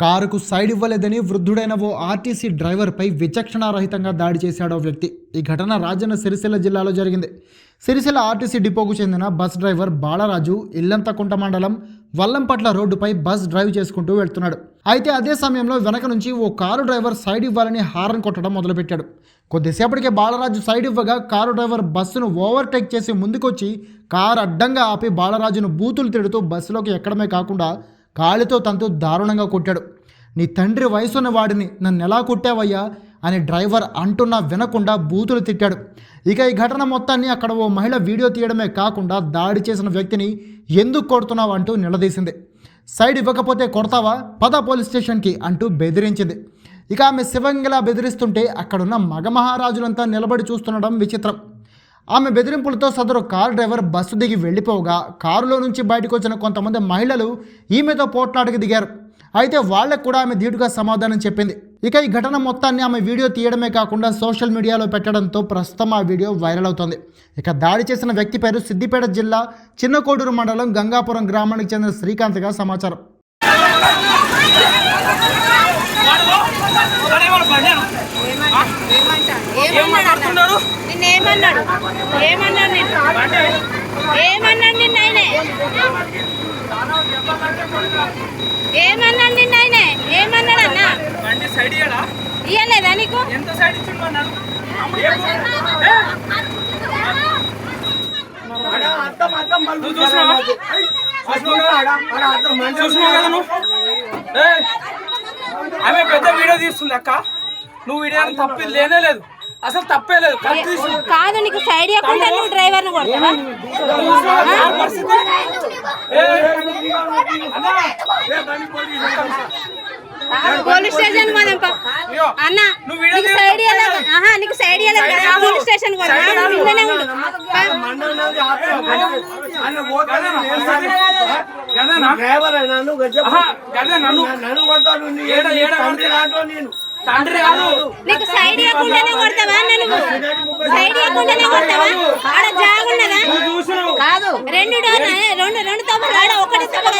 కారుకు సైడ్ ఇవ్వలేదని వృద్ధుడైన ఓ ఆర్టీసీ డ్రైవర్పై విచక్షణారహితంగా దాడి చేశాడు ఓ వ్యక్తి. ఈ ఘటన రాజన్న సిరిసిల్ల జిల్లాలో జరిగింది. సిరిసిల్ల ఆర్టీసీ డిపోకు చెందిన బస్ డ్రైవర్ బాలరాజు ఇల్లంతకుంట మండలం వల్లంపట్ల రోడ్డుపై బస్ డ్రైవ్ చేసుకుంటూ వెళ్తున్నాడు. అయితే అదే సమయంలో వెనక నుంచి ఓ కారు డ్రైవర్ సైడ్ ఇవ్వాలని హారన్ కొట్టడం మొదలుపెట్టాడు. కొద్దిసేపటికే బాలరాజు సైడ్ ఇవ్వగా కారు డ్రైవర్ బస్సును ఓవర్టేక్ చేసి ముందుకొచ్చి కారు అడ్డంగా ఆపి బాలరాజును బూతులు తిడుతూ బస్సులోకి ఎక్కడమే కాకుండా కాలితో తంతు దారుణంగా కొట్టాడు. నీ తండ్రి వయసున్న వాడిని నన్ను ఎలా కొట్టావయ్యా? అని డ్రైవర్ అంటున్నా వినకుండా బూతులు తిట్టాడు. ఇక ఈ ఘటన మొత్తాన్ని అక్కడ ఓ మహిళ వీడియో తీయడమే కాకుండా దాడి చేసిన వ్యక్తిని ఎందుకు కొడుతున్నావు అంటూ నిలదీసింది. సైడ్ ఇవ్వకపోతే కొడతావా? పద పోలీస్ స్టేషన్కి అంటూ బెదిరించింది. ఇక ఆమె శివంగిలా బెదిరిస్తుంటే అక్కడున్న మగ మహారాజులంతా నిలబడి చూస్తుండడం విచిత్రం. ఆమె బెదిరింపులతో సదరు కారు డ్రైవర్ బస్సు దిగి వెళ్ళిపోగా కారులో నుంచి బయటకు వచ్చిన కొంతమంది మహిళలు ఈమెతో పోట్లాటకి దిగారు. అయితే వాళ్ళకు కూడా ఆమె ధీటుగా సమాధానం చెప్పింది. ఇక ఈ ఘటన మొత్తాన్ని ఆమె వీడియో తీయడమే కాకుండా సోషల్ మీడియాలో పెట్టడంతో ప్రస్తుతం ఆ వీడియో వైరల్ అవుతోంది. ఇక దాడి చేసిన వ్యక్తి పేరు సిద్దిపేట జిల్లా చిన్నకోడూరు మండలం గంగాపురం గ్రామానికి చెందిన శ్రీకాంత్గా సమాచారం. ఏమన్నాడు ఏమన్నాడు ఏమన్నాడు ఏమన్నాడు నిన్న ఆయనే ఏమన్నాడు నిన్న ఆయనే ఏమన్నాడు అన్న బండి సైడ్ ఇయ్యడా ఇయ్యలేదా నీకు ఎంత సైడ్ ఇచ్చిండు అన్నాడు నువ్వు చూసినావా చూసినావు కదా నువ్వు ఏయ్, ఆమె పెద్ద వీడియో తీస్తుంది అక్క నువ్వు వీడియో తప్పి లేనే లేదు అసలు తప్పే లేదు కాదు నీకు సైడ్ ఇవ్వకుండా నువ్వు ఆ పరిస్థితి ఏయ్, అన్నా, పోలీస్ స్టేషన్ పోదాం అన్న నీకు సైడ్ ఆహా నీకు సైడ్ పోలీస్ స్టేషన్ పోదాం. ఇంట్లోనే ఉండు. పా. గదేనా ఆహా, గదేనా నువ్వు ఏడ ఏడ తండ్రి కాదు. నీకు సైడ్ ఇవ్వకుండానే కొడతావా నన్ను సైడ్ ఇవ్వకుండానే కొడతావా? ఆడ జాగున్నదా? నువ్వు చూసినావు. కాదు రెండు రెండు రెండు ఆడ ఒకటి తప్పు